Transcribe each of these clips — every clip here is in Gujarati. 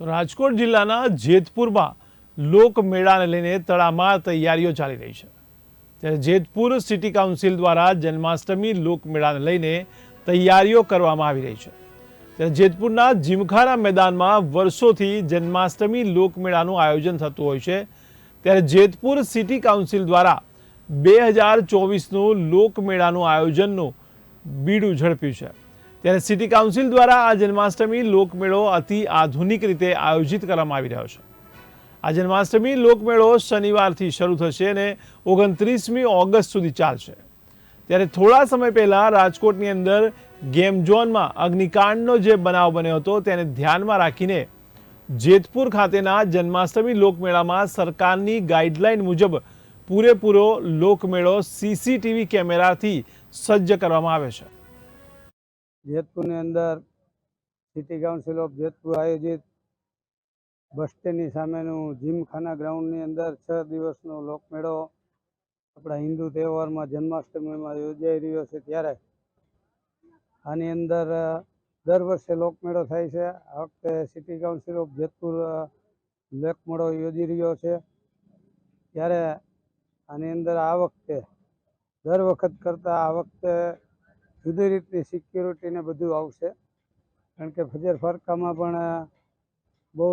તો રાજકોટ જિલ્લાના જેતપુરમાં લોકમેળાને લઈને તડામાર તૈયારીઓ ચાલી રહી છે. ત્યારે જેતપુર સિટી કાઉન્સિલ દ્વારા જન્માષ્ટમી લોકમેળાને લઈને તૈયારીઓ કરવામાં આવી રહી છે. ત્યારે જેતપુરના જીમખાના મેદાનમાં વર્ષોથી જન્માષ્ટમી લોકમેળાનું આયોજન થતું હોય છે. ત્યારે જેતપુર સિટી કાઉન્સિલ દ્વારા બે હજાર ચોવીસનું લોકમેળાનું આયોજનનું બીડું ઝડપ્યું છે. ત્યારે સિટી કાઉન્સિલ દ્વારા આ જન્માષ્ટમી લોકમેળો અતિ આધુનિક રીતે આયોજિત કરવામાં આવી રહ્યો છે. આ જન્માષ્ટમી લોકમેળો શનિવારથી શરૂ થશે અને ઓગણત્રીસમી ઓગસ્ટ સુધી ચાલશે. ત્યારે થોડા સમય પહેલાં રાજકોટની અંદર ગેમ ઝોનમાં અગ્નિકાંડનો જે બનાવ બન્યો હતો તેને ધ્યાનમાં રાખીને જેતપુર ખાતેના જન્માષ્ટમી લોકમેળામાં સરકારની ગાઈડલાઈન મુજબ પૂરેપૂરો લોકમેળો સીસીટીવી કેમેરાથી સજ્જ કરવામાં આવે છે. જેતપુરની અંદર સિટી કાઉન્સિલ ઓફ જેતપુર આયોજિત બસ સ્ટેન્ડની સામેનું જીમખાના ગ્રાઉન્ડની અંદર છ દિવસનો લોકમેળો આપણા હિન્દુ તહેવારમાં જન્માષ્ટમીમાં યોજાઈ રહ્યો છે ત્યારે. આની અંદર દર વર્ષે લોકમેળો થાય છે. આ વખતે સિટી કાઉન્સિલ ઓફ જેતપુર લોકમેળો યોજી રહ્યો છે. ત્યારે આની અંદર આ વખતે, દર વખત કરતાં આ વખતે જુદી રીતની સિક્યુરિટીને બધું આવશે. કારણ કે ફજર ફરકામાં પણ બહુ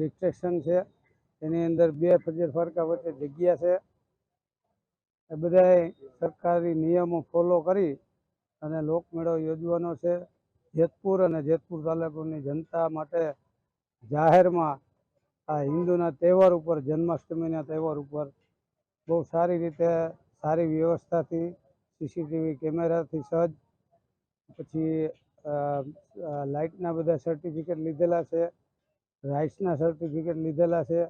રિસ્ટ્રિક્શન છે. એની અંદર બે ફજર ફરકા વચ્ચે જગ્યા છે. એ બધાય સરકારી નિયમો ફોલો કરી અને લોકમેળો યોજવાનો છે. જેતપુર અને જેતપુર તાલુકાની જનતા માટે જાહેરમાં આ હિન્દુના તહેવાર ઉપર, જન્માષ્ટમીના તહેવાર ઉપર બહુ સારી રીતે સારી વ્યવસ્થાથી સીસીટીવી કેમેરાથી સજ્જ પછી લાઇટના બધા સર્ટિફિકેટ લીધેલા છે રાઇટ્સના સર્ટિફિકેટ લીધેલા છે.